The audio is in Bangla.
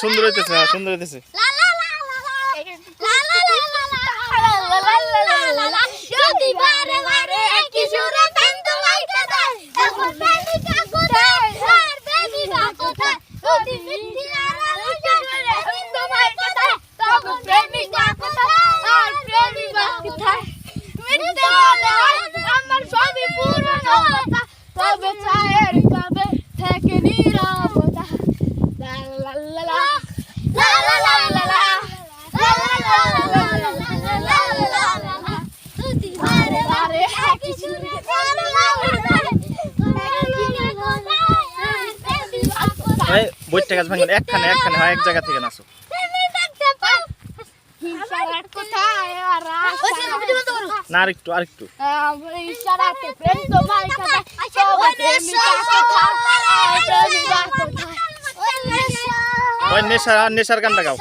সুন্দর হইতেছে সুন্দর হইতেছে বইটা গাছ ভাঙেন, একখানে একখানে হয়, এক জায়গা থেকে নাচো। না, আরেকটু আরেকটু। নেশার গানটা গাও।